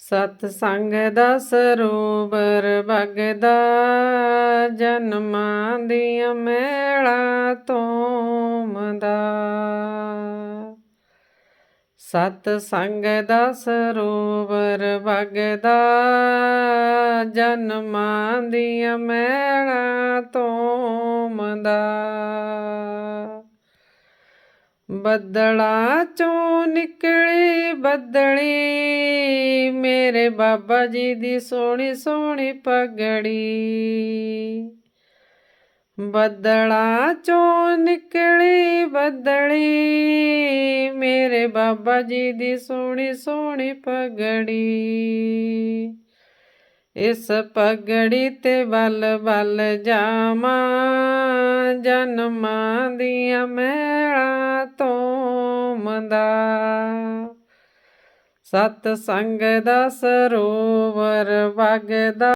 ਸਤ ਸੰਗ ਦਾ ਸਰੋਵਰ ਵਗਦਾ, ਜਨਮਾਂ ਦੀਆਂ ਮੇਲਾ ਤੋਮਦਾ ਸਤ ਸੰਗ ਦਾ ਸਰੋਵਰ ਵਗਦਾ, ਜਨਮਾਂ ਦੀਆਂ ਮੇਲਾ ਤੋਮਦਾ ਬੱਦਲਾਂ ਚੋਂ ਨਿਕਲੀ ਬੱਦਲੀ ਮੇਰੇ ਬਾਬਾ ਜੀ ਦੀ ਸੋਹਣੀ ਸੋਹਣੀ ਪਗੜੀ। ਬੱਦਲਾਂ ਚੋਂ ਨਿਕਲੀ ਬੱਦਲੀ, ਮੇਰੇ ਬਾਬਾ ਜੀ ਦੀ ਸੋਹਣੀ ਸੋਹਣੀ ਪਗੜੀ। ਇਸ ਪਗੜੀ ਤੇ ਵੱਲ ਵੱਲ ਜਾਵਾਂ, ਜਨਮਾਂ ਦੀਆਂ ਮੇਲਾ ਤੋਮਦਾ ਸਤ ਸੰਗ ਦਾ ਸਰੋਵਰ ਵਗਦਾ